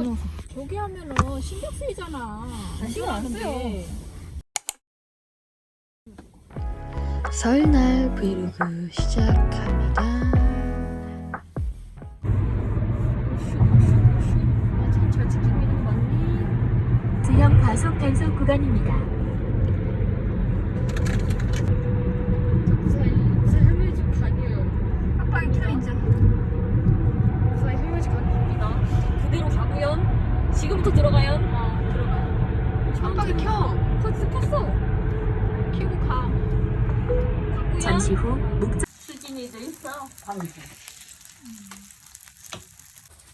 이거 저기 하면은 신경 쓰이잖아. 신경 안 쓰는데. 설날 브이로그 시작합니다. 맞니? 지형 과속 단속 구간입니다. 무사히 무사히 할머니 집 가게요. 깜빡이 켜 이제. 무사히 할머니 집 가게입니다. 그대로 가고요. 지금부터 들어가요. 어 들어가. 깜빡이 켜. 커스 켰어. 켜고 가. 가고요. 잠시 후 목적 수진이도 있어. 방송.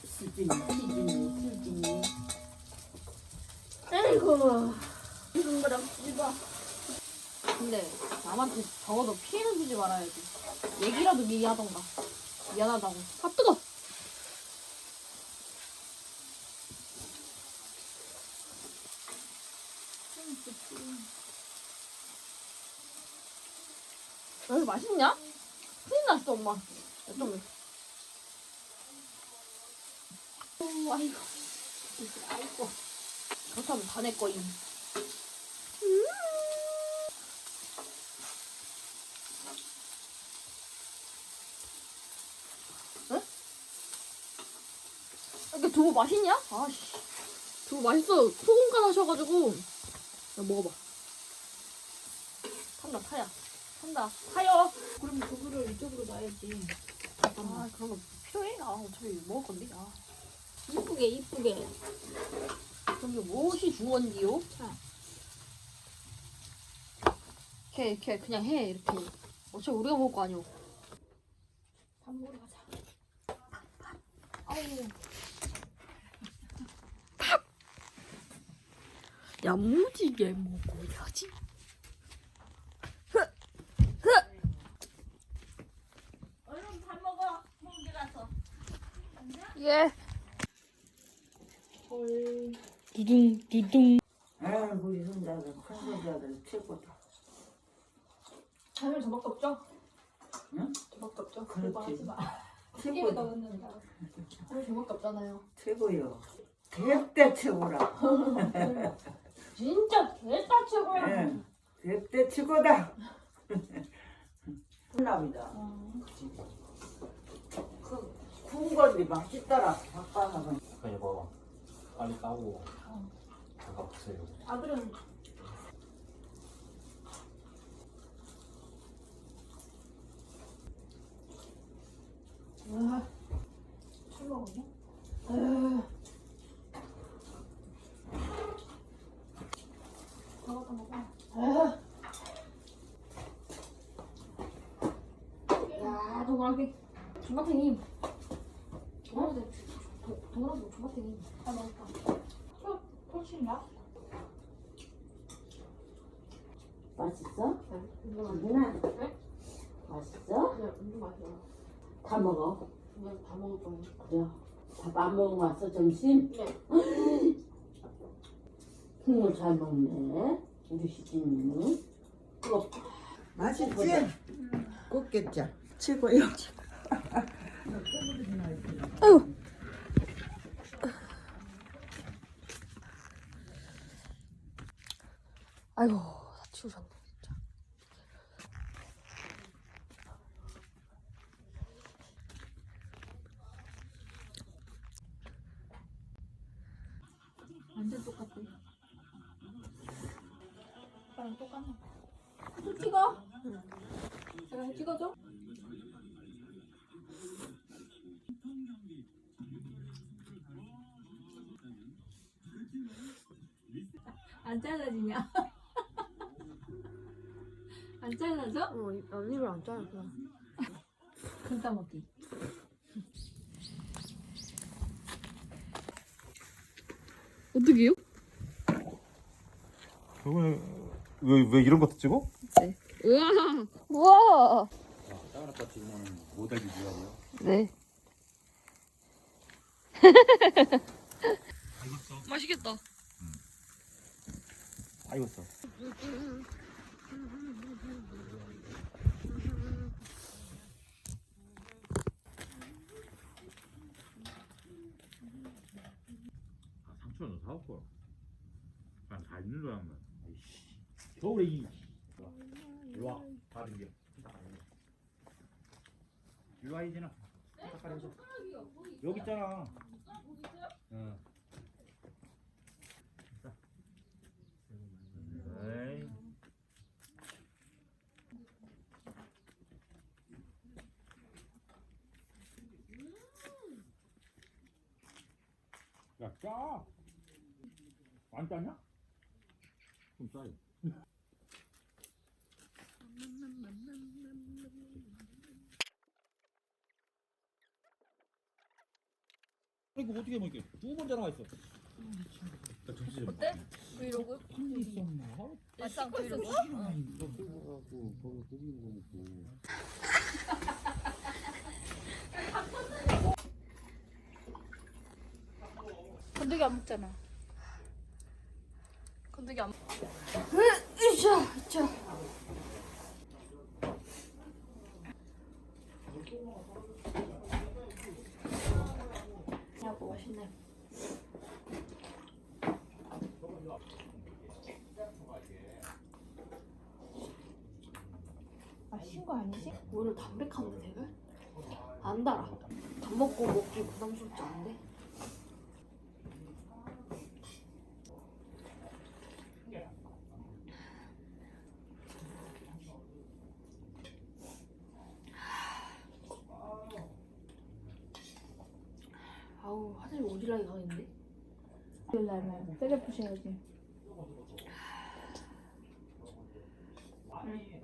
수진이, 수진이, 수진이. 아이고. 이런 거랑 씹어. 근데 남한테 적어도 피해는 주지 말아야지. 얘기라도 미리 하던가. 미안하다고. 아 뜨거. 야, 이거 맛있냐? 큰일 났어, 엄마. 야, 좀. 오, 아이고. 아이고. 그렇다면 다내 거임. 응? 이렇게 두부 맛있냐? 아씨. 두부 맛있어. 소금간 하셔가지고. 야, 먹어봐. 탄다, 타야. 탄다. 타요. 그럼 두부를 이쪽으로 놔야지. 아, 그런 거 필요해? 아, 어차피 먹을 건데. 아. 이쁘게, 이쁘게. 그럼 이거 무엇이 중요한지요? 자. 이렇게, 이렇게 그냥 해, 이렇게. 어차피 우리가 먹을 거 아니오. 밥 먹으러 가자. 아우. 야무지게 먹어야지. 얼른 밥 먹어. 먹으러 가서. 예. 헐. 두둥, 두둥. 아이고, 우리 손자들, 큰 손자들 최고다. 자면 저밖에 없죠? 응? 저밖에 없죠? 그렇지. 그거 하지 마. 최고다. 게임에 넣었는다. 자면 저밖에 없잖아요. 최고요. 대대 최고라. 진짜 개다 최고야. 응. 대대 최고다. 혼납니다. 그, 구운 건데 맛있더라. 바꿔서. 그냥 이거 빨리 까고 잠깐 보세요. 아들은 아, 술 먹었냐? 아. 먹었다 먹어. 아. 야, 동그랗게 조마탱이. 동그랗게 동그랗게 조마탱이. 다 먹었다. 술 펼친가? 맛있어? 이거 누나, 네? 맛있어? 그냥 음주 마셔. 다 먹어. 그냥 다 먹을 거예요. 그래. 밥 안 먹고 왔어, 점심? 네. 국물 잘 먹네. 우리 시집님이. 그거 맛있지? 꽃게장 최고요. 아 이고, 다 치우셨네, 진짜. 완전 똑같아. 오빠랑 똑같네. 좀 찍어. 제가 찍어줘. 안 잘라지냐? 안 잘라져? 어, 언니를 안 잘랐어. 금따 먹기. 어떡해요? 그거는 왜, 왜 이런 것도 찍어? 우와! 우와! 다른 아빠 찍는 모델 비주얼이요. 네. 맛있겠다. 다 익었어. 갖고 난다 있는 줄 알았네. 아이씨. 겨울에 이 일로 와. 다리 위에 일로 와 이진아. 닦아줘 여기 있잖아. 응. 자. 에이. 야, 짜! 안 짜냐? 좀 짜요. 이거 어떻게 먹게? 두 번 전화가 있어. 어때? 브이로그? 일상 브이로그? 건더기 안 먹잖아. 건더기 안 먹. 으쌰, 으쌰. 맛있네. 맛있는 거 아니지? 오늘 담백한데 되게? 안 달아. 밥 먹고 먹기 부담스럽지 않은데? 아우 화장실 오질라게 가겠는데? 일날면 때려 부셔야지. 그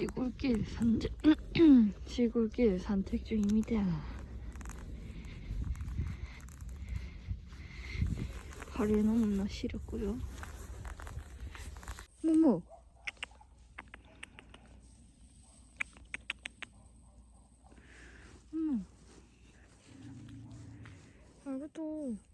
시골길 산책 시골길 산책 중입니다. 발이 너무나 시렸고요. 뭐뭐 어머. 알겠다